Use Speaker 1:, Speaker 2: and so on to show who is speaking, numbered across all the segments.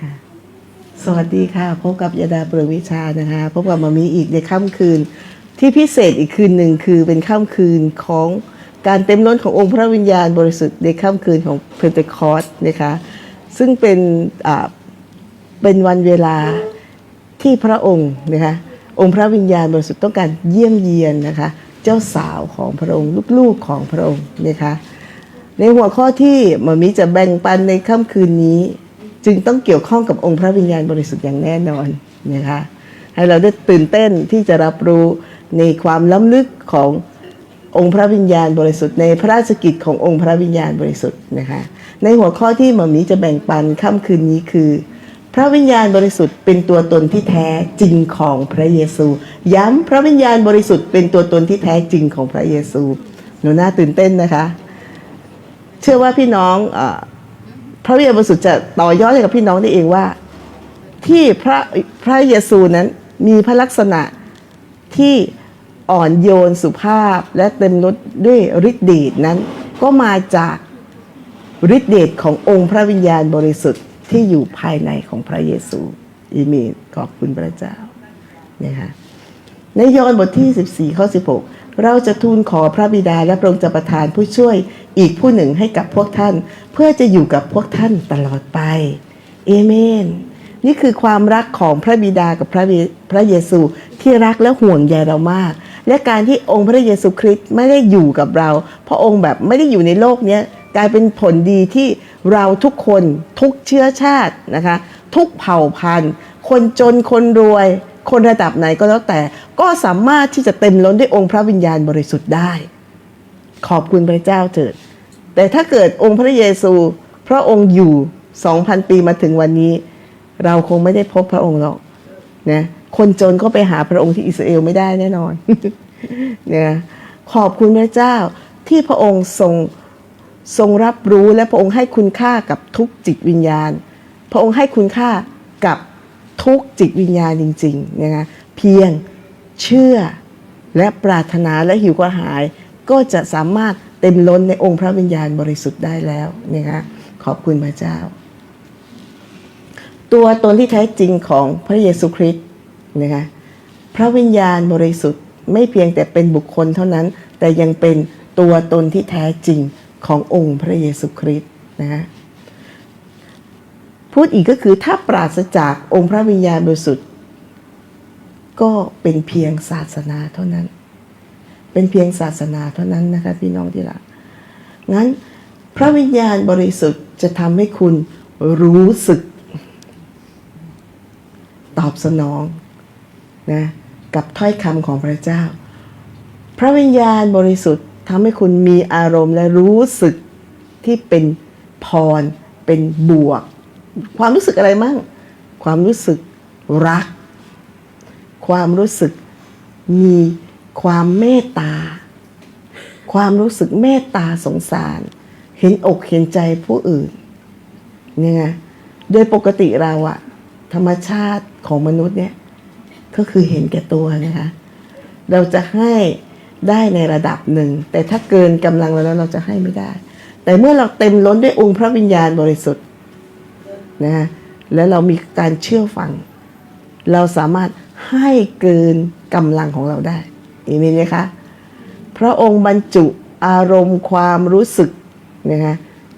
Speaker 1: ค่ะ สวัสดีค่ะ พบกับยาดาเปลืองวิชานะคะ พบกับมามีอีกในค่ำคืน ที่พิเศษอีกคืนหนึ่งคือเป็นค่ำคืนของการเต็มล้นขององค์พระวิญญาณบริสุทธิ์ในค่ำคืนของเพนเทคอสนะคะ ซึ่งเป็นเป็นวันเวลาที่พระองค์นะคะองค์พระวิญญาณบริสุทธิ์ต้องการเยี่ยมเยียนนะคะ เจ้าสาวของพระองค์ลูกๆของพระองค์นะคะในหัวข้อที่มอมิจะแบ่งปันในค่ำคืนนี้ จึงต้องเกี่ยวข้องกับองค์พระวิญญาณบริสุทธิ์อย่างแน่นอนนะคะให้เราได้ตื่นเต้นที่จะรับรู้ในความล้ำลึกขององค์พระวิญญาณบริสุทธิ์ในพระราชกิจขององค์พระวิญญาณบริสุทธิ์นะคะในหัวข้อที่หมอมิจะแบ่งปันค่ำคืนนี้คือ พระวิญญาณบริสุทธิ์เป็นตัวตนที่แท้จริงของพระเยซู ย้ำพระวิญญาณบริสุทธิ์เป็นตัวตนที่แท้จริงของพระเยซูหนูน่าตื่นเต้นนะคะ เชื่อว่าพี่น้องอ พระวิญญาณบริสุทธิ์จะต่อยอดให้กับพี่น้องได้เองว่า ที่พระพระเยซูนั้นมีพระลักษณะที่อ่อนโยนสุภาพและเต็มรสด้วยฤทธิ์เดชนั้น ก็มาจากฤทธิ์เดชขององค์พระวิญญาณบริสุทธิ์ที่อยู่ภายในของพระเยซูอีเมนขอบคุณพระเจ้านะคะในยอห์นบทที่ 14 ข้อ 16 เราจะทูลขอพระบิดาและพระองค์จะประทานผู้ช่วยอีกผู้หนึ่งให้กับพวกท่าน เพื่อจะอยู่กับพวกท่านตลอดไปเอเมน นี่คือความรักของพระบิดากับพระเยพระเยซูที่รักและห่วงใยเรามาก และการที่องค์พระเยซูคริสต์ไม่ได้อยู่กับเรา พระองค์แบบไม่ได้อยู่ในโลกนี้กลายเป็นผลดีที่เราทุกคนทุกเชื้อชาตินะคะ ทุกเผ่าพันธุ์ คนจนคนรวย คนระดับไหนก็แล้วแต่ ก็สามารถที่จะเต็มล้นด้วยองค์พระวิญญาณบริสุทธิ์ได้ ขอบคุณพระเจ้าเถิด แต่ถ้าเกิดองค์พระเยซู พระองค์อยู่ 2,000 ปีมาถึงวันนี้ เราคงไม่ได้พบพระองค์หรอกนะคนจนก็ไปหาพระองค์ที่อิสราเอลไม่ได้แน่นอนเนี่ยขอบคุณพระเจ้าที่พระองค์ทรงทรงรับรู้และพระองค์ให้คุณค่ากับทุกจิตวิญญาณ พระองค์ให้คุณค่ากับ ทุกจิตวิญญาณจริงๆนะคะเพียงเชื่อและปรารถนาและหิวกระหาย ก็จะสามารถเต็มล้นในองค์พระวิญญาณบริสุทธิ์ได้แล้วนะคะขอบคุณพระเจ้า ตัวตนที่แท้จริงของพระเยซูคริสต์นะคะพระวิญญาณบริสุทธิ์ไม่เพียงแต่เป็นบุคคลเท่านั้น แต่ยังเป็นตัวตนที่แท้จริงขององค์พระเยซูคริสต์นะคะ พูดอีกก็คือถ้าปราศจากองค์พระวิญญาณบริสุทธิ์ ก็เป็นเพียงศาสนาเท่านั้น เป็นเพียงศาสนาเท่านั้นนะคะพี่น้องที่รักงั้นพระวิญญาณบริสุทธิ์จะทำให้คุณรู้สึก ตอบสนองนะกับถ้อยคำของพระเจ้า พระวิญญาณบริสุทธิ์ทำให้คุณมีอารมณ์และรู้สึกที่เป็นพรเป็นบวก ความรู้สึกอะไรมั่ง ความรู้สึกรัก ความรู้สึกมีความเมตตา ความรู้สึกเมตตาสงสาร เห็นอกเห็นใจผู้อื่นเนี่ยไงโดยปกติเราอะธรรมชาติของมนุษย์เนี่ย ก็คือเห็นแก่ตัวนะคะ เราจะให้ได้ในระดับหนึ่ง แต่ถ้าเกินกำลังเราแล้วเราจะให้ไม่ได้ แต่เมื่อเราเต็มล้นด้วยองค์พระวิญญาณบริสุทธิ์ นะฮะแล้วเรามีการเชื่อฟัง เราสามารถให้เกินกำลังของเราได้เอเมนไหมคะพระองค์บรรจุอารมณ์ความรู้สึกนะคะ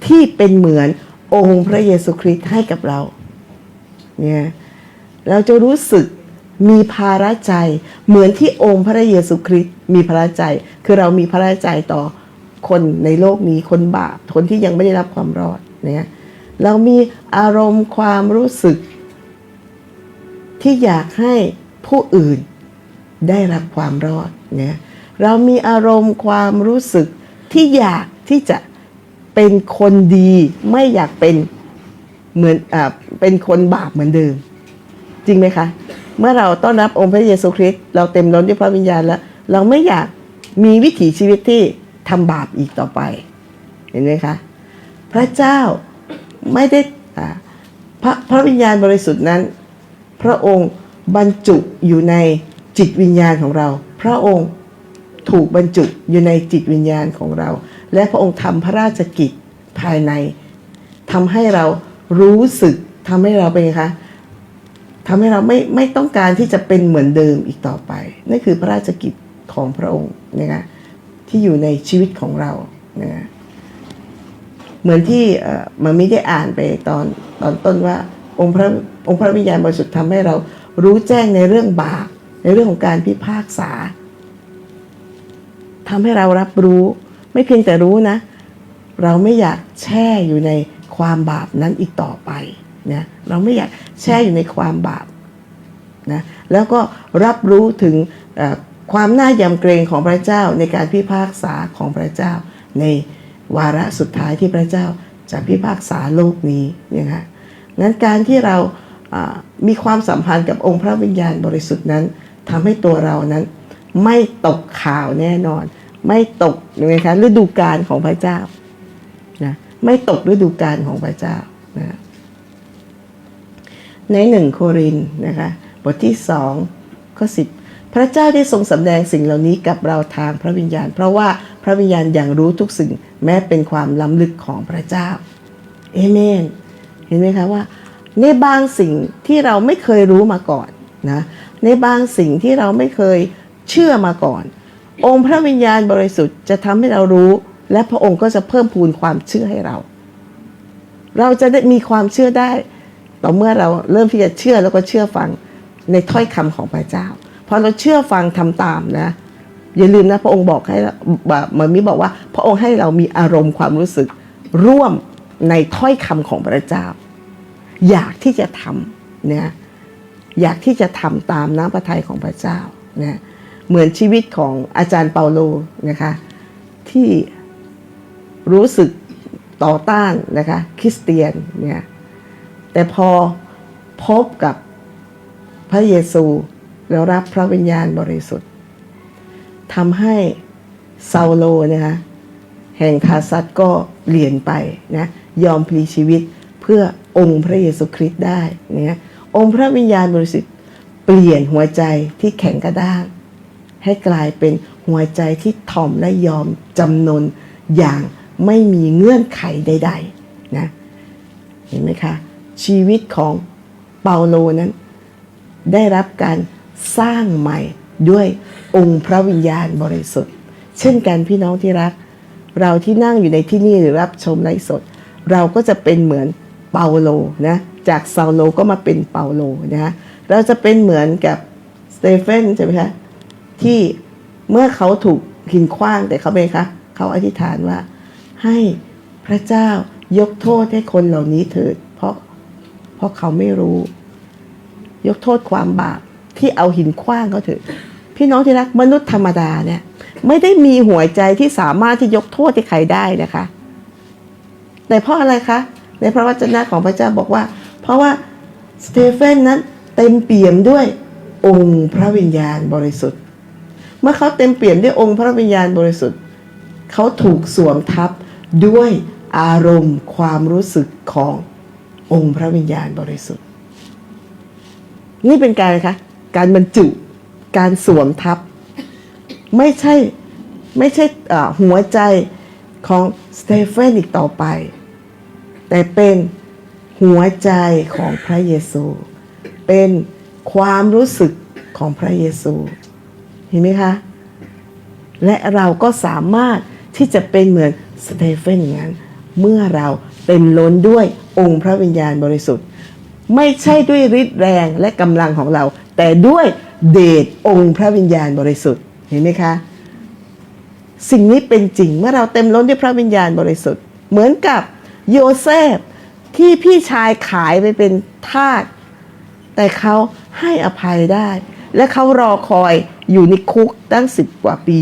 Speaker 1: ที่เป็นเหมือนองค์พระเยซูคริสต์ให้กับเราเนี่ยเราจะรู้สึกมีภาระใจเหมือนที่องค์พระเยซูคริสต์มีภาระใจ คือเรามีภาระใจต่อคนในโลกนี้คนบาปคนที่ยังไม่ได้รับความรอดเนี่ย เรามีอารมณ์ความรู้สึก ที่อยากให้ผู้อื่นได้รับความรอดเนี่ยเรามีอารมณ์ความรู้สึกที่อยากที่จะเป็นคนดี ไม่อยากเป็นเหมือนอ่าเป็นคนบาปเหมือนเดิม จริงไหมคะ เมื่อเราต้อนรับองค์พระเยซูคริสต์เราเต็มล้นด้วยพระวิญญาณแล้ว เราไม่อยากมีวิถีชีวิตที่ทำบาปอีกต่อไป เห็นไหมคะ พระเจ้า ไม่ได้พระพระวิญญาณบริสุทธิ์นั้น พระองค์บรรจุอยู่ในจิตวิญญาณของเรา พระองค์ถูกบรรจุอยู่ในจิตวิญญาณของเรา และพระองค์ทำพระราชกิจภายในทำให้เรารู้สึกทำให้เราเป็นไงคะทำให้เราไม่ไม่ต้องการที่จะเป็นเหมือนเดิมอีกต่อไปนั่นคือพระราชกิจของพระองค์นะคะที่อยู่ในชีวิตของเรานะคะ เหมือนที่เอ่อมันไม่ได้อ่านไปตอนตอนต้นว่าองค์พระองค์พระวิญญาณบริสุทธิ์ทำให้เรารู้แจ้งในเรื่องบาปในเรื่องของการพิพากษาทำให้เรารับรู้ ไม่เพียงแต่รู้นะ เราไม่อยากแช่อยู่ในความบาปนั้นอีกต่อไปนะเราไม่อยากแช่อยู่ในความบาปนะแล้วก็รับรู้ถึงความน่ายำเกรงของพระเจ้าในการพิพากษาของพระเจ้าใน วาระสุดท้ายที่พระเจ้าจะพิพากษาโลกนี้นะคะงั้นการที่เรามีความสัมพันธ์กับองค์พระวิญญาณบริสุทธิ์นั้นทำให้ตัวเรานั้นไม่ตกข่าวแน่นอน ไม่ตกนะคะฤดูกาลของพระเจ้านะไม่ตกฤดูกาลของพระเจ้านะในหนึ่งโครินนะคะบทที่สองข้อสิบ พระเจ้าได้ทรงสำแดงสิ่งเหล่านี้กับเราทางพระวิญญาณ เพราะว่าพระวิญญาณอย่างรู้ทุกสิ่งแม้เป็นความล้ำลึกของพระเจ้าเอเมน เห็นไหมคะว่า ในบางสิ่งที่เราไม่เคยรู้มาก่อนนะในบางสิ่งที่เราไม่เคยเชื่อมาก่อน องค์พระวิญญาณบริสุทธิ์จะทำให้เรารู้ และพระองค์ก็จะเพิ่มพูนความเชื่อให้เรา เราจะได้มีความเชื่อได้ ต่อเมื่อเราเริ่มที่จะเชื่อแล้วก็เชื่อฟังในถ้อยคำของพระเจ้า พอเราเชื่อฟังทำตามนะ อย่าลืมนะพระองค์บอกให้เราแบบเหมือนมีบอกว่า พระองค์ให้เรามีอารมณ์ความรู้สึก ร่วมในถ้อยคำของพระเจ้า อยากที่จะทำนะอยากที่จะทำตามน้ำพระทัยของพระเจ้านะเหมือนชีวิตของอาจารย์เปาโลนะคะที่รู้สึกต่อต้านนะคะคริสเตียนเนี่ยแต่พอพบกับพระเยซู แล้วรับพระวิญญาณบริสุทธิ์ทำให้ซาโลนะคะแห่งทาซัดก็เปลี่ยนไปนะยอมพลีชีวิตเพื่อองค์พระเยซูคริสต์ได้เนี่ยองค์พระวิญญาณบริสุทธิ์เปลี่ยนหัวใจที่แข็งกระด้าง ให้กลายเป็นหัวใจที่ถ่อมและยอมจำนนอย่างไม่มีเงื่อนไขใดๆนะเห็นไหมคะชีวิตของเปาโลนั้น ได้รับการ สร้างใหม่ด้วยองค์พระวิญญาณบริสุทธิ์ เช่นกันพี่น้องที่รัก เราที่นั่งอยู่ในที่นี่หรือรับชมไลฟ์สด เราก็จะเป็นเหมือนเปาโลนะจากซาโลก็มาเป็นเปาโลนะเราจะเป็นเหมือนกับสเตเฟนใช่ไหมคะที่เมื่อเขาถูกหินขว้างแต่เขาเป็นคะเขาอธิษฐานว่า ให้พระเจ้ายกโทษให้คนเหล่านี้เถิด เพราะเพราะเขาไม่รู้ ยกโทษความบาป ที่เอาหินขว้างเขาเถิดพี่น้องที่รักมนุษย์ธรรมดาเนี่ย ไม่ได้มีหัวใจที่สามารถที่ยกโทษให้ใครได้นะคะ แต่เพราะอะไรคะ ในพระวจนะของพระเจ้าบอกว่า เพราะว่าสเตเฟนนั้นเต็มเปี่ยมด้วยองค์พระวิญญาณบริสุทธิ์ เมื่อเขาเต็มเปี่ยมด้วยองค์พระวิญญาณบริสุทธิ์เขาถูกสวมทับด้วยอารมณ์ความรู้สึกขององค์พระวิญญาณบริสุทธิ์ นี่เป็นการอะไรคะ การบรรจุ การสวมทับ ไม่ใช่ไม่ใช่หัวใจของสเตเฟนอีกต่อไป แต่เป็นหัวใจของพระเยซู เป็นความรู้สึกของพระเยซู เห็นไหมคะ และเราก็สามารถที่จะเป็นเหมือนสเตเฟนอย่างนั้น เมื่อเราเต็มล้นด้วยองค์พระวิญญาณบริสุทธิ์ ไม่ใช่ด้วยฤทธิ์แรงและกำลังของเรา แต่ด้วยเดชองค์พระวิญญาณบริสุทธิ์เห็นไหมคะ สิ่งนี้เป็นจริงเมื่อเราเต็มล้นด้วยพระวิญญาณบริสุทธิ์ เหมือนกับโยเซฟที่พี่ชายขายไปเป็นทาสแต่เขาให้อภัยได้ และเขารอคอยอยู่ในคุกตั้งสิบกว่าปี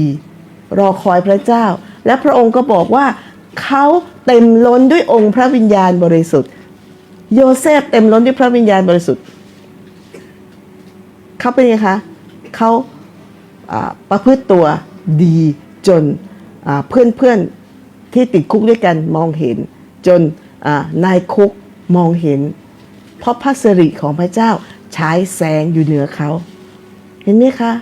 Speaker 1: รอคอยพระเจ้า และพระองค์ก็บอกว่าเขาเต็มล้นด้วยองค์พระวิญญาณบริสุทธิ์ โยเซฟเต็มล้นด้วยพระวิญญาณบริสุทธิ์เขาเป็นไงคะเขาประพฤติตัวดีจนเพื่อนเพื่อนๆที่ติดคุกด้วยกันมองเห็น จนนายคุกมองเห็น เพราะพระสิริของพระเจ้าฉายแสงอยู่เหนือเขาเห็นไหมคะ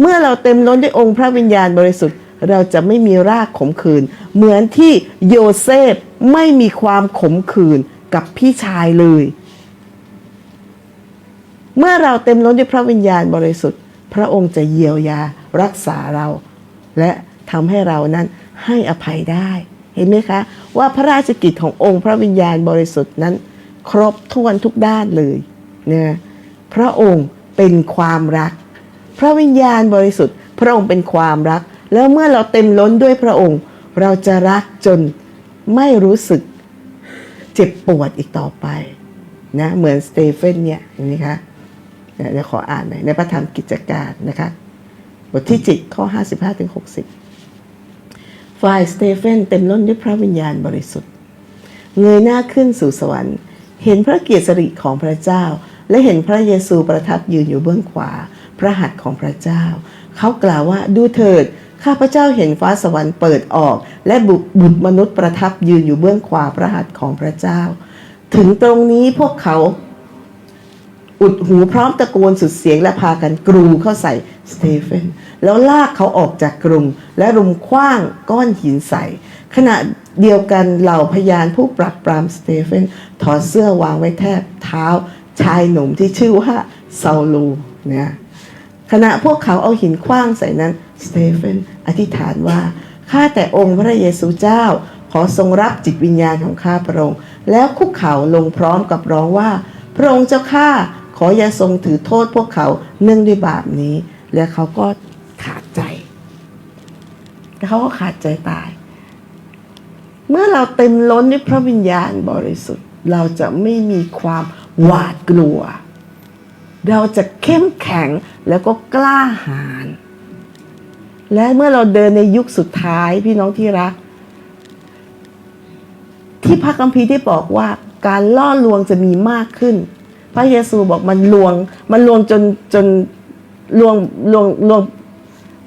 Speaker 1: เมื่อเราเต็มล้นด้วยองค์พระวิญญาณบริสุทธิ์ เราจะไม่มีรากขมขื่นเหมือนที่โยเซฟไม่มีความขมขื่น กับพี่ชายเลย เมื่อเราเต็มล้นด้วยพระวิญญาณบริสุทธิ์ พระองค์จะเยียวยารักษาเรา และทำให้เรานั้นให้อภัยได้เห็นไหมคะ ว่าพระราชกิจขององค์พระวิญญาณบริสุทธิ์นั้น ครบถ้วนทุกด้านเลยนะพระองค์เป็นความรัก พระวิญญาณบริสุทธิ์ พระองค์เป็นความรัก แล้วเมื่อเราเต็มล้นด้วยพระองค์ เราจะรักจนไม่รู้สึก เจ็บปวดอีกต่อไปนะเหมือนสเตเฟนเนี่ยนไหมคะเดี๋ยวขออ่านหน่อยในพระธรรมกิจการนะคะบทที่7ข้อ 55ถึง60 ฝ่ายสเตเฟนเต็มล้นด้วยพระวิญญาณบริสุทธิ์ เงยหน้าขึ้นสู่สวรรค์ เห็นพระเกียรติสริของพระเจ้า และเห็นพระเยซูประทับยืนอยู่เบื้องขวา พระหัตถ์ของพระเจ้า เขากล่าวว่าดูเถิด ข้าพเจ้าเห็นฟ้าสวรรค์เปิดออก และบุบุตรมนุษย์ประทับยืนอยู่เบื้องขวาพระหัตถ์ของพระเจ้า ถึงตรงนี้พวกเขา อุดหูพร้อมตะโกนสุดเสียงและพากันกรูเข้าใส่สเตเฟนแล้วลากเขาออกจากกรุง และรุมคว้างก้อนหินใส่ ขณะเดียวกันเหล่าพยานผู้ปรับปรามสเตเฟนถอดเสื้อวางไว้แทบเท้าชายหนุ่มที่ชื่อว่าซาลูเนี่ยขณะพวกเขาเอาหินคว้างใส่นั้น สเตเฟนอธิษฐานว่า ข้าแต่องค์พระเยซูเจ้า ขอทรงรับจิตวิญญาณของข้าพระองค์ แล้วคุกเข่าลงพร้อมกับร้องว่า พระองค์เจ้าข้าขออย่าทรงถือโทษพวกเขาเนื่องด้วยบาปนี้ แล้วเขาก็ขาดใจ แล้วเขาก็ขาดใจตาย เมื่อเราเต็มล้นด้วยพระวิญญาณบริสุทธิ์ เราจะไม่มีความหวาดกลัว เราจะเข้มแข็งแล้วก็กล้าหาญ และเมื่อเราเดินในยุคสุดท้ายพี่น้องที่รัก ที่พระคัมภีร์ได้บอกว่าการล่อลวงจะมีมากขึ้น พระเยซูบอกมันลวง มันลวงจนจนลวงลวงลวง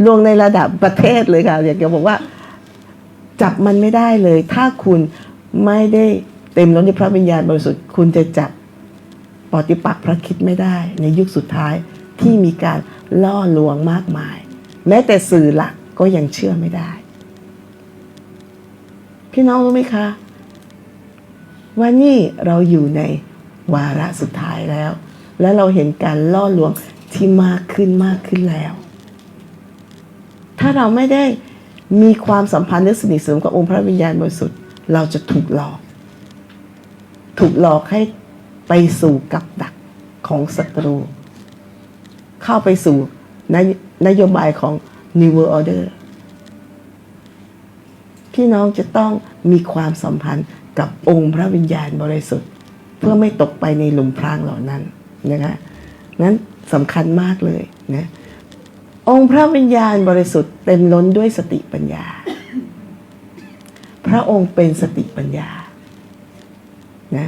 Speaker 1: ลวงในระดับประเทศเลยค่ะอยากจะบอกว่า จับมันไม่ได้เลย ถ้าคุณไม่ได้เต็มล้นด้วยพระวิญญาณบริสุทธิ์คุณจะจับปฏิปักษ์พระคิดไม่ได้ ในยุคสุดท้ายที่มีการล่อลวงมากมาย แม้แต่สื่อหลักก็ยังเชื่อไม่ได้ พี่น้องรู้ไหมคะ ว่านี่เราอยู่ในวาระสุดท้ายแล้ว และเราเห็นการล่อลวงที่มากขึ้นมากขึ้นแล้ว ถ้าเราไม่ได้มีความสัมพันธ์และสนิทสนมกับองค์พระวิญญาณบริสุทธิ์เราจะถูกหลอก ถูกหลอกให้ไปสู่กับดักของศัตรู เข้าไปสู่ นโยนโยบายของ New World Order พี่น้องจะต้องมีความสัมพันธ์กับองค์พระวิญญาณบริสุทธิ์ เพื่อไม่ตกไปในหลุมพรางเหล่านั้นนะคะนั้นสำคัญมากเลยนะองค์พระวิญญาณบริสุทธิ์เต็มล้นด้วยสติปัญญา พระองค์เป็นสติปัญญานะ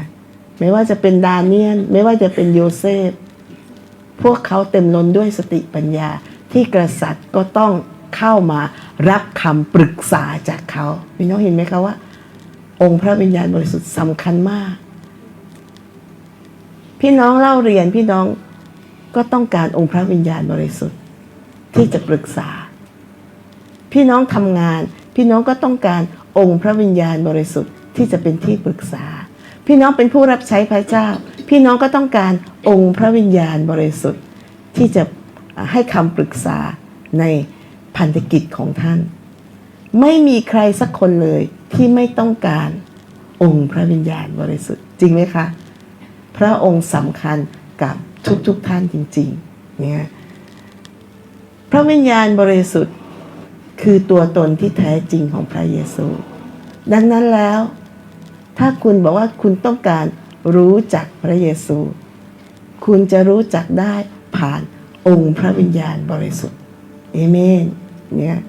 Speaker 1: ไม่ว่าจะเป็นดาเนียน ไม่ว่าจะเป็นโยเซฟ พวกเขาเต็มล้นด้วยสติปัญญาที่กษัตริย์ก็ต้องเข้ามารับคำปรึกษาจากเขาพี่น้องเห็นไหมคะว่า องค์พระวิญญาณบริสุทธิ์สำคัญมาก พี่น้องเล่าเรียนพี่น้องก็ต้องการองค์พระวิญญาณบริสุทธิ์ที่จะปรึกษา พี่น้องทำงาน พี่น้องก็ต้องการองค์พระวิญญาณบริสุทธิ์ที่จะเป็นที่ปรึกษา พี่น้องเป็นผู้รับใช้พระเจ้า พี่น้องก็ต้องการองค์พระวิญญาณบริสุทธิ์ที่จะให้คำปรึกษาในพันธกิจของท่าน ไม่มีใครสักคนเลยที่ไม่ต้องการองค์พระวิญญาณบริสุทธิ์จริงไหมคะ พระองค์สำคัญกับทุกๆทท่านจริงๆเนี่ยพระวิญญาณบริสุทธิ์คือตัวตนที่แท้จริงของพระเยซู ดังนั้นแล้ว ถ้าคุณบอกว่าคุณต้องการรู้จักพระเยซู คุณจะรู้จักได้ผ่านองค์พระวิญญาณบริสุทธิ์เอเมนเนี่ย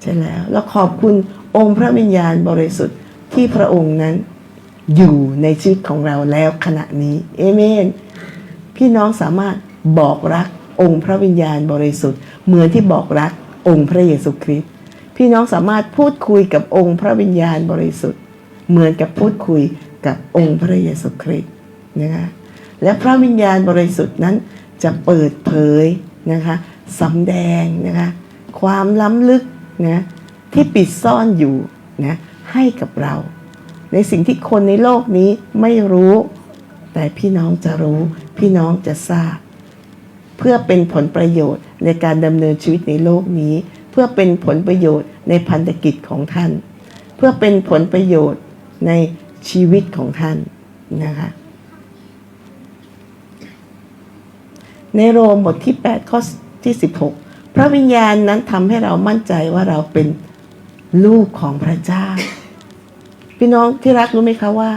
Speaker 1: ใช่แล้วแล้วขอบคุณองค์พระวิญญาณบริสุทธิ์ที่พระองค์นั้นอยู่ในชีวิตของเราแล้วขณะนี้เอเมนพี่น้องสามารถบอกรักองค์พระวิญญาณบริสุทธิ์ เหมือนที่บอกรักองค์พระเยซูคริสต์พี่น้องสามารถพูดคุยกับองค์พระวิญญาณบริสุทธิ์ เหมือนกับพูดคุยกับองค์พระเยซูคริสต์นะคะและพระวิญญาณบริสุทธิ์นั้นจะเปิดเผยนะคะสำแดงนะคะความล้ำลึกนะที่ปิดซ่อนอยู่นะให้กับเรา ในสิ่งที่คนในโลกนี้ไม่รู้ แต่พี่น้องจะรู้พี่น้องจะทราบ เพื่อเป็นผลประโยชน์ในการดำเนินชีวิตในโลกนี้ เพื่อเป็นผลประโยชน์ในพันธกิจของท่าน เพื่อเป็นผลประโยชน์ ในชีวิตของท่านนะคะ ในโรมบทที่ 8 ข้อที่ 16 พระวิญญาณนั้นทำให้เรามั่นใจว่าเราเป็นลูกของพระเจ้า พี่น้องที่รักรู้ไหมคะว่า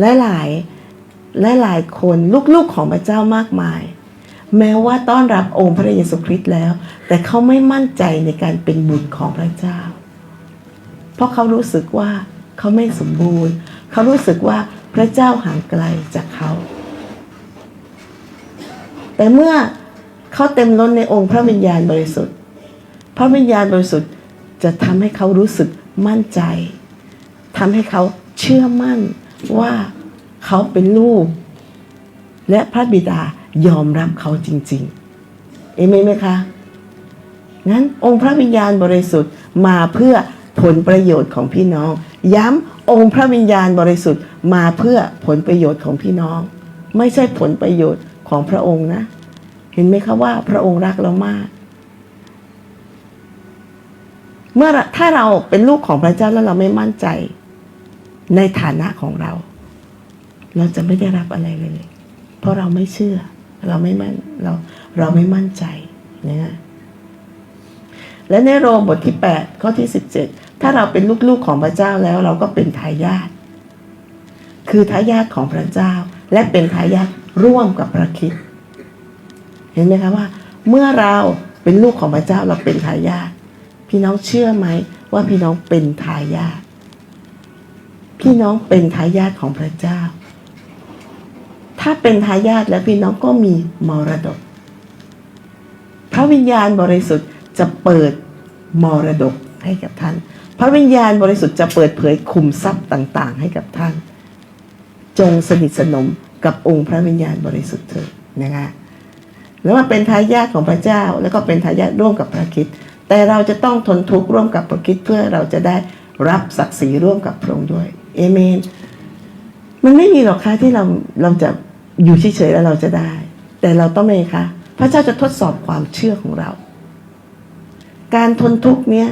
Speaker 1: หลายหลายหลายหลายคนลูกๆของพระเจ้ามากมาย แม้ว่าต้อนรับองค์พระเยซูคริสต์แล้ว แต่เขาไม่มั่นใจในการเป็นบุตรของพระเจ้า เพราะเขารู้สึกว่า เขาไม่สมบูรณ์ เขารู้สึกว่าพระเจ้าห่างไกลจากเขา แต่เมื่อเขาเต็มล้นในองค์พระวิญญาณบริสุทธิ์ พระวิญญาณบริสุทธิ์จะทำให้เขารู้สึกมั่นใจทำให้เขาเชื่อมั่นว่าเขาเป็นลูก และพระบิดายอมรับเขาจริง ๆ เอเมนไหมคะ งั้นองค์พระวิญญาณบริสุทธิ์มาเพื่อ ผลประโยชน์ของพี่น้อง ย้ำองค์พระวิญญาณบริสุทธิ์มาเพื่อผลประโยชน์ของพี่น้อง ไม่ใช่ผลประโยชน์ของพระองค์นะ เห็นไหมคะว่าพระองค์รักเรามาก เมื่อถ้าเราเป็นลูกของพระเจ้าแล้วเราไม่มั่นใจ ในฐานะของเรา เราจะไม่ได้รับอะไรเลย เพราะเราไม่เชื่อ เราไม่มั่นเราเราไม่มั่นใจนะและในโรมบทที่ 8 ข้อที่ 17 ถ้าเราเป็นลูกๆของพระเจ้าแล้วเราก็เป็นทายาทคือทายาทของพระเจ้า และเป็นทายาทร่วมกับพระคิดเห็นไหมคะว่า เมื่อเราเป็นลูกของพระเจ้าเราเป็นทายาทพี่น้องเชื่อไหมว่าพี่น้องเป็นทายาทพี่น้องเป็นทายาทของพระเจ้า ถ้าเป็นทายาทแล้วพี่น้องก็มีมรดก พระวิญญาณบริสุทธิ์จะเปิดมรดกให้กับท่าน พระวิญญาณบริสุทธิ์จะเปิดเผยคุมทรัพย์ต่าง ๆ ให้กับท่าน จงสนิทสนมกับองค์พระวิญญาณบริสุทธิ์เถิดนะคะแล้วมาเป็นทายาทของพระเจ้า แล้วก็เป็นทายาทร่วมกับพระคิดแต่เราจะต้องทนทุกข์ร่วมกับพระคิดเพื่อเราจะได้รับศักดิ์ศรีร่วมกับพระองค์ด้วยเอเมน มันไม่มีหรอกค่ะที่เราเราจะอยู่เฉยๆแล้วเราจะได้ แต่เราต้องไงคะพระเจ้าจะทดสอบความเชื่อของเรา การทนทุกข์เนี้ย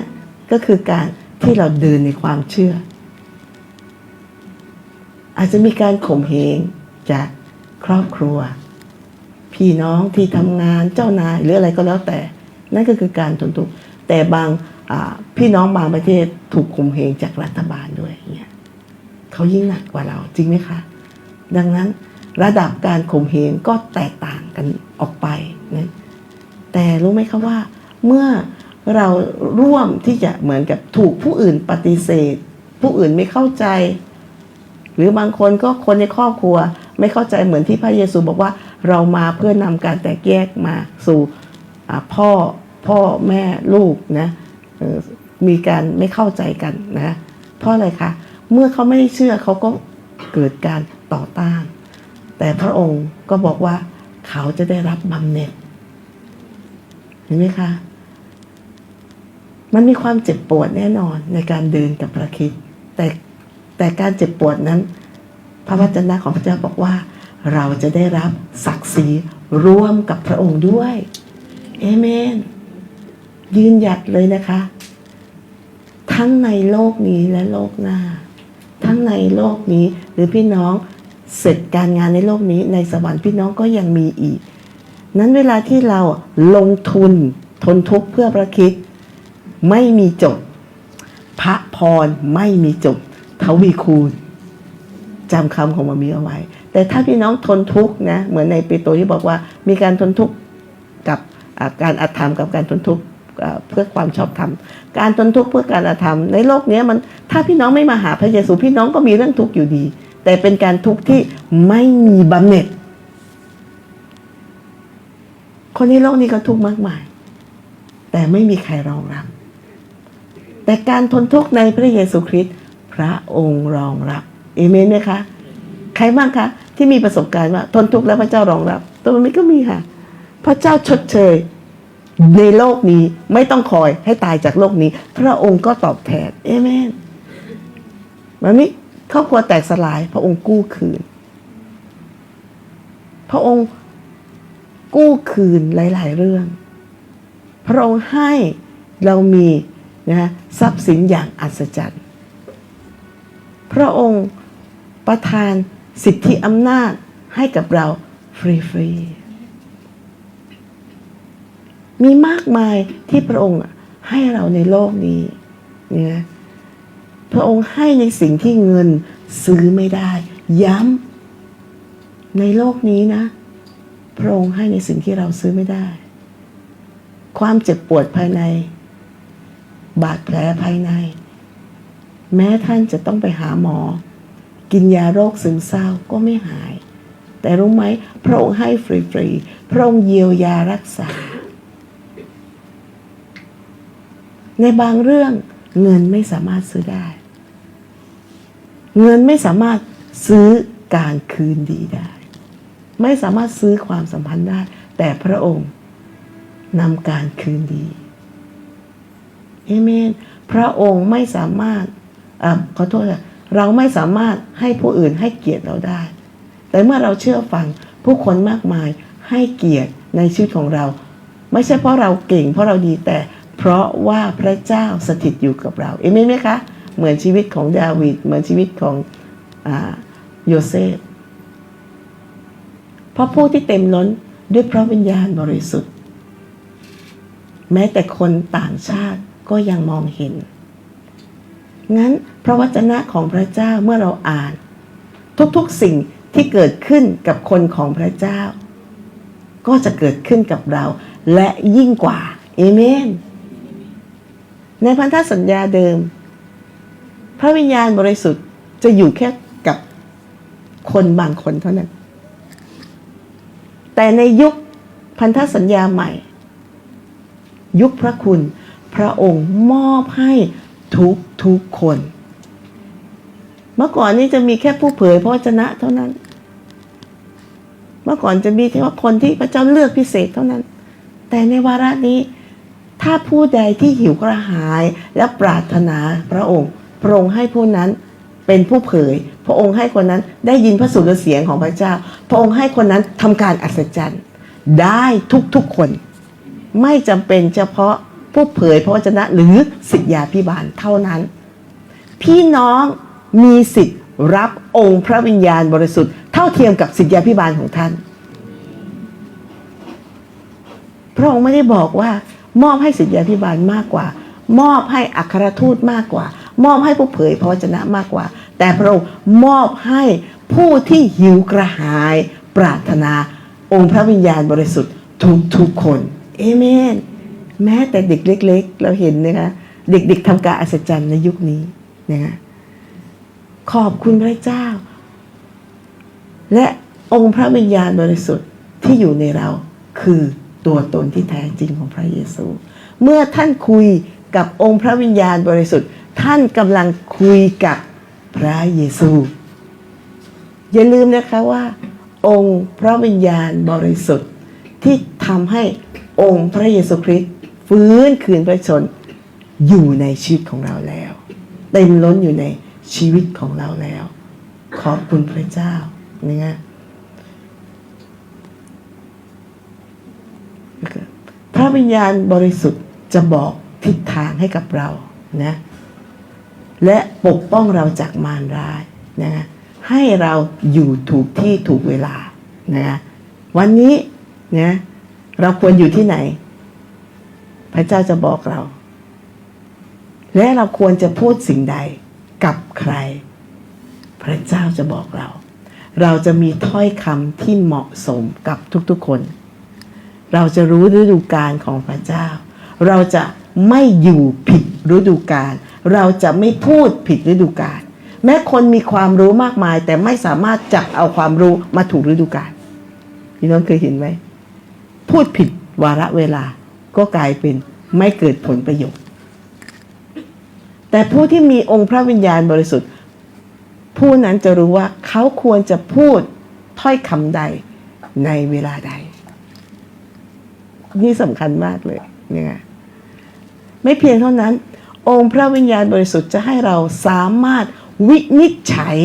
Speaker 1: ก็คือการ ที่เราเดินในความเชื่อ อาจจะมีการข่มเหงจากครอบครัว พี่น้องที่ทำงานเจ้านายหรืออะไรก็แล้วแต่ นั่นก็คือการทนทุกข์แต่บางพี่น้องบางประเทศถูกข่มเหงจากรัฐบาลด้วยเนี่ยเขายิ่งหนักกว่าเราจริงไหมคะ ดังนั้นระดับการข่มเหงก็แตกต่างกันออกไปนะแต่รู้ไหมคะว่าเมื่อ เราร่วมที่จะเหมือนกับถูกผู้อื่นปฏิเสธ ผู้อื่นไม่เข้าใจ หรือบางคนก็คนในครอบครัว ไม่เข้าใจเหมือนที่พระเยซูบอกว่าเรามาเพื่อนำการแตกแยกมาสู่พ่อพ่อแม่ลูกนะมีการไม่เข้าใจกันนะเพราะอะไรคะเมื่อเขาไม่ได้เชื่อเขาก็เกิดการต่อต้าน แต่พระองค์ก็บอกว่าเขาจะได้รับบำเหน็จเห็นไหมคะ มันมีความเจ็บปวดแน่นอนในการเดินกับพระคิดแต่แต่การเจ็บปวดนั้น พระวจนะของพระเจ้าบอกว่า เราจะได้รับศักดิ์ศรีร่วมกับพระองค์ด้วยเอเมน ยืนหยัดเลยนะคะ ทั้งในโลกนี้และโลกหน้า ทั้งในโลกนี้หรือพี่น้องเสร็จการงานในโลกนี้ในสวรรค์พี่น้องก็ยังมีอีก นั้นเวลาที่เราลงทุนทนทุกข์เพื่อพระคิด ไม่มีจบ พระพรไม่มีจบทวีคูณจำคำของมามีเอาไว้ แต่ถ้าพี่น้องทนทุกข์นะ เหมือนในเปโตที่บอกว่า มีการทนทุกข์กับการอาธรรมกับการทนทุกข์เพื่อความชอบธรรม การทนทุกข์เพื่อการอาธรรม ในโลกนี้มันถ้าพี่น้องไม่มาหาพระเยซูพี่น้องก็มีเรื่องทุกข์อยู่ดี แต่เป็นการทุกข์ที่ไม่มีบำเหน็จ คนในโลกนี้ก็ทุกข์มากมาย แต่ไม่มีใครรองรับ แต่การทนทุกข์ในพระเยซูคริสต์พระองค์รองรับเอเมนไหมคะ ใครบ้างคะ ที่มีประสบการณ์ว่าทนทุกข์แล้วพระเจ้ารองรับ ตัวมันก็มีค่ะพระเจ้าชดเชยในโลกนี้ไม่ต้องคอยให้ตายจากโลกนี้ พระองค์ก็ตอบแทนเอเมนมันนี้ครอบครัวแตกสลาย พระองค์กู้คืน พระองค์กู้คืนหลาย ๆ เรื่อง พระองค์ให้เรามี นะฮะทรัพย์สินอย่างอัศจรรย์พระองค์ประทานสิทธิอำนาจให้กับเราฟรีๆมีมากมายที่พระองค์ให้เราในโลกนี้นะพระองค์ให้ในสิ่งที่เงินซื้อไม่ได้ ย้ำในโลกนี้นะ พระองค์ให้ในสิ่งที่เราซื้อไม่ได้ ความเจ็บปวดภายใน บาดแผลภายใน แม้ท่านจะต้องไปหาหมอ กินยาโรคซึมเศร้าก็ไม่หาย แต่รู้ไหมพระองค์ให้ฟรีๆพระองค์เยียวยารักษา ในบางเรื่องเงินไม่สามารถซื้อได้ เงินไม่สามารถซื้อการคืนดีได้ ไม่สามารถซื้อความสัมพันธ์ได้ แต่พระองค์นำการคืนดี เอเมน พระองค์ไม่สามารถอ่าขอโทษค่ะเราไม่สามารถให้ผู้อื่นให้เกียรติเราได้ แต่เมื่อเราเชื่อฟังผู้คนมากมายให้เกียรติในชีวิตของเรา ไม่ใช่เพราะเราเก่ง เพราะเราดีแต่เพราะว่าพระเจ้าสถิตอยู่กับเรา เอเมนไหมคะ เหมือนชีวิตของดาวิดเหมือนชีวิตของโยเซฟเพราะผู้ที่เต็มล้นด้วยพระวิญญาณบริสุทธิ์ แม้แต่คนต่างชาติ ก็ยังมองเห็น งั้นพระวจนะของพระเจ้าเมื่อเราอ่าน ทุกๆสิ่งที่เกิดขึ้นกับคนของพระเจ้า ก็จะเกิดขึ้นกับเรา และยิ่งกว่าเอเมน ในพันธสัญญาเดิม พระวิญญาณบริสุทธิ์จะอยู่แค่กับคนบางคนเท่านั้น แต่ในยุคพันธสัญญาใหม่ ยุคพระคุณ พระองค์มอบให้ทุกทุกคน เมื่อก่อนนี้จะมีแค่ผู้เผยพระวจนะเท่านั้น เมื่อก่อนจะมีแค่ว่าคนที่พระเจ้าเลือกพิเศษเท่านั้น แต่ในวาระนี้ ถ้าผู้ใดที่หิวกระหายและปรารถนาพระองค์ พระองค์ให้ผู้นั้นเป็นผู้เผย พระองค์ให้คนนั้นได้ยินพระสุรเสียงของพระเจ้า พระองค์ให้คนนั้นทำการอัศจรรย์ ได้ทุกๆคน ไม่จำเป็นเฉพาะ ผู้เผยพระวจนะหรือสิทธยาพิบาลเท่านั้น พี่น้องมีสิทธิ์รับองค์พระวิญญาณบริสุทธิ์เท่าเทียมกับสิทธยาพิบาลของท่าน พระองค์ไม่ได้บอกว่ามอบให้สิทธยาพิบาลมากกว่า มอบให้อัครทูตมากกว่า มอบให้ผู้เผยพระวจนะมากกว่า แต่พระองค์มอบให้ผู้ที่หิวกระหาย ปรารถนาองค์พระวิญญาณบริสุทธิ์ทุกทุกคน เอเมน แม้แต่เด็กเล็ก ๆ เราเห็นนะคะเด็ก ๆทำการอัศจรรย์ในยุคนี้นะคะขอบคุณพระเจ้า และองค์พระวิญญาณบริสุทธิ์ที่อยู่ในเราคือตัวตนที่แท้จริงของพระเยซู เมื่อท่านคุยกับองค์พระวิญญาณบริสุทธิ์ ท่านกำลังคุยกับพระเยซู อย่าลืมนะคะว่า องค์พระวิญญาณบริสุทธิ์ที่ทำให้องค์พระเยซูคริสต์ ฟื้นคืนพระชนอยู่ในชีวิตของเราแล้ว เต็มล้นอยู่ในชีวิตของเราแล้ว ขอบคุณพระเจ้านะฮะพระวิญญาณบริสุทธิ์จะบอกทิศทางให้กับเรานะและปกป้องเราจากมารร้ายนะให้เราอยู่ถูกที่ถูกเวลานะวันนี้นะเราควรอยู่ที่ไหน พระเจ้าจะบอกเรา และเราควรจะพูดสิ่งใดกับใคร พระเจ้าจะบอกเรา เราจะมีถ้อยคำที่เหมาะสมกับทุกๆคน เราจะรู้ฤดูกาลของพระเจ้า เราจะไม่อยู่ผิดฤดูกาลเราจะไม่พูดผิดฤดูกาลแม้คนมีความรู้มากมาย แต่ไม่สามารถจับเอาความรู้มาถูกฤดูกาลพี่น้องเคยเห็นไหมพูดผิดวาระเวลา ก็กลายเป็นไม่เกิดผลประโยชน์ แต่ผู้ที่มีองค์พระวิญญาณบริสุทธิ์ ผู้นั้นจะรู้ว่าเขาควรจะพูดถ้อยคำใดในเวลาใด นี่สำคัญมากเลยเนี่ยไม่เพียงเท่านั้น องค์พระวิญญาณบริสุทธิ์จะให้เราสามารถวินิจฉัย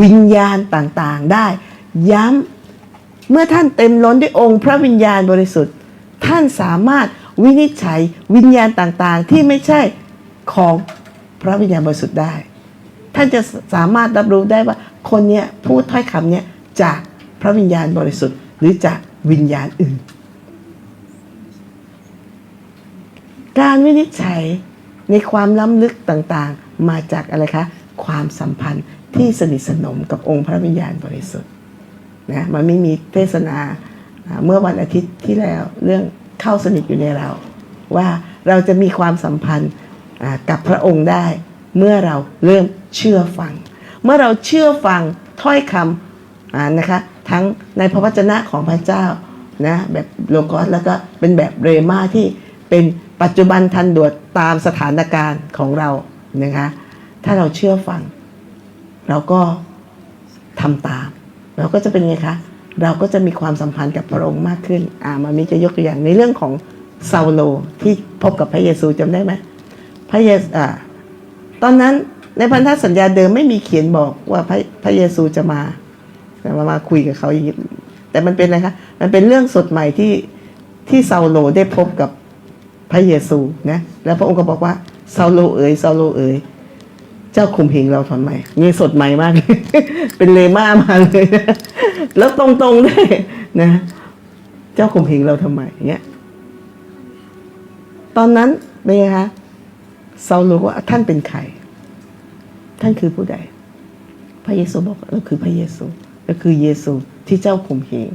Speaker 1: วิญญาณต่างๆได้ ย้ำเมื่อท่านเต็มล้นด้วยองค์พระวิญญาณบริสุทธิ์ ท่านสามารถวินิจฉัยวิญญาณต่างๆ ที่ไม่ใช่ของพระวิญญาณบริสุทธิ์ได้ ท่านจะสามารถรับรู้ได้ว่าคนเนี้ยพูดถ้อยคำเนี้ยจากพระวิญญาณบริสุทธิ์ หรือจากวิญญาณอื่น การวินิจฉัยในความล้ำลึกต่างๆ มาจากอะไรคะ ความสัมพันธ์ที่สนิทสนมกับองค์พระวิญญาณบริสุทธิ์นะมันไม่มีเทศนาอ่า เมื่อวันอาทิตย์ที่แล้วเรื่องเข้าสนิทอยู่ในเรา ว่าเราจะมีความสัมพันธ์กับพระองค์ได้ เมื่อเราเริ่มเชื่อฟัง เมื่อเราเชื่อฟังถ้อยคำนะคะทั้งในพระวจนะของพระเจ้านะแบบโลกอสแล้วก็เป็นแบบเรมาที่เป็นปัจจุบันทันด่วนตามสถานการณ์ของเรานะคะถ้าเราเชื่อฟัง เราก็ทำตาม เราก็จะเป็นไงคะ เราก็จะมีความสัมพันธ์กับพระองค์มากขึ้น อ่ามามีจะยกตัวอย่างในเรื่องของซาโลที่พบกับพระเยซูจำได้ไหมพระเยซูอ่าตอนนั้นในพันธสัญญาเดิมไม่มีเขียนบอกว่าพระพระเยซูจะมาจะมามาคุยกับเขาอย่างนี้แต่มันเป็นอะไรคะมันเป็นเรื่องสดใหม่ที่ที่ซาโลได้พบกับพระเยซูนะแล้วพระองค์ก็บอกว่าซาโลเอ๋ยซาโลเอ๋ย เจ้าข่มเหงเราทำไมนี่สดใหม่มาก เป็นเลม่ามาเลยนะแล้วตรงๆด้วยนะ เจ้าข่มเหงเราทำไมเงี้ย ตอนนั้นเป็นไงคะเซาโลว่าท่านเป็นใคร ท่านคือผู้ใด พระเยซูบอกเราคือพระเยซูเราคือเยซูที่เจ้าข่มเหง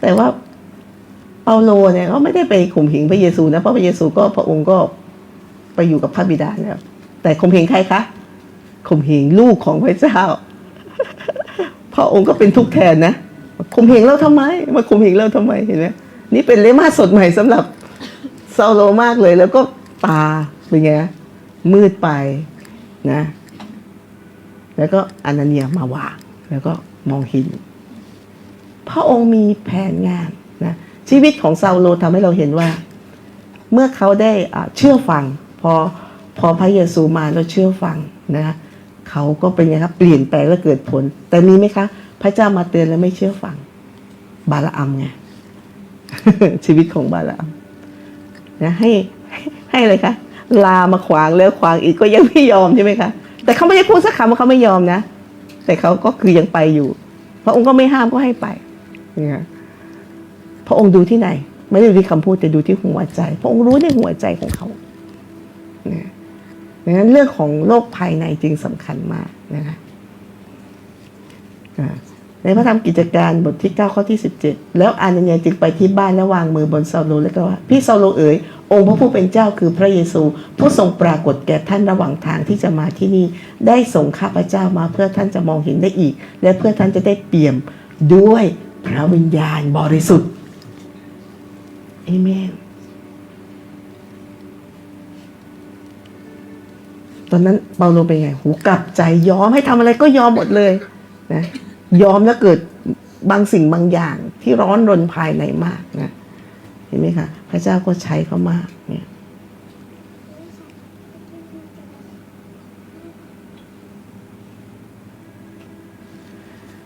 Speaker 1: แต่ว่าเปาโลเนี่ยเขาไม่ได้ไปข่มเหงพระเยซูนะเพราะพระเยซูก็พระองค์ก็ไปอยู่กับพระบิดาแล้ว แต่ข่มเหงใครคะข่มเหงลูกของพระเจ้า พระองค์ก็เป็นทุกข์แทนนะข่มเหงเราทำไม มาข่มเหงเราทำไมเห็นไหมนี่เป็นเลมาสดใหม่สำหรับซาโลมากเลย แล้วก็ตาเป็นไงมืดไปนะ แล้วก็อานาเนียมาวางแล้วก็มองเห็นพระองค์มีแผนงานนะชีวิตของซาโลทำให้เราเห็นว่า เมื่อเขาได้อ่าเชื่อฟังพอ พอพระเยซูมาแล้วเชื่อฟังนะเขาก็เป็นไงครับเปลี่ยนแปลงและเกิดผล แต่มีไหมคะ พระเจ้ามาเตือนแล้วไม่เชื่อฟัง บาลาอัมไงชีวิตของบาลาอัมนะให้ให้อะไรคะลามาขวางแล้วขวางอีกก็ยังไม่ยอมใช่ไหมคะแต่เขาไม่ได้พูดสักคำว่าเขาไม่ยอมนะ แต่เขาก็คือยังไปอยู่ พระองค์ก็ไม่ห้ามก็ให้ไปนี่ยพระองค์ดูที่ไหน ไม่ได้ดูที่คำพูดแต่ดูที่หัวใจ พระองค์รู้ในหัวใจของเขาเนี่ย ดังนั้นเรื่องของโลกภายในจึงสำคัญมากนะคะในพระธรรมกิจการบทที่ 9 ข้อที่ 17 แล้วอานันเนียจึงไปที่บ้านและวางมือบนซาโลแล้วก็ว่า พี่ซาโลเอ๋ยองค์พระผู้เป็นเจ้าคือพระเยซู ผู้ทรงปรากฏแก่ท่านระหว่างทางที่จะมาที่นี่ ได้ส่งข้าพเจ้ามาเพื่อท่านจะมองเห็นได้อีก และเพื่อท่านจะได้เปี่ยมด้วยพระวิญญาณบริสุทธิ์เอเมน อนนั้นเปาโลเป็นไงหูกลับใจยอมให้ทำอะไรก็ยอมหมดเลยนะยอมแล้วเกิดบางสิ่งบางอย่างที่ร้อนรนภายในมากนะเห็นไหมคะพระเจ้าก็ใช้เขามากเนี่ย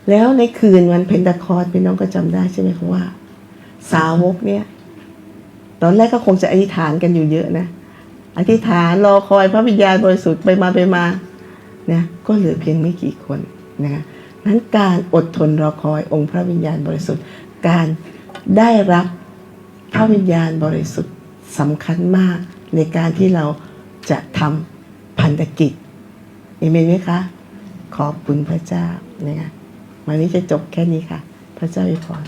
Speaker 1: แล้วในคืนวันเพนทาคอร์สพี่น้องก็จำได้ใช่ไหมคะว่า สาวกเนี่ย ตอนแรกก็คงจะอธิษฐานกันอยู่เยอะนะ อธิษฐานรอคอยพระวิญญาณบริสุทธิ์ไปมาไปมาเนี่ยก็เหลือเพียงไม่กี่คนนะนั้นการอดทนรอคอยองค์พระวิญญาณบริสุทธิ์ การได้รับพระวิญญาณบริสุทธิ์สำคัญมากในการที่เราจะทำพันธกิจเอเมนไหมคะ ขอบคุณพระเจ้านะคะวันนี้จะจบแค่นี้ค่ะ พระเจ้าอวยพร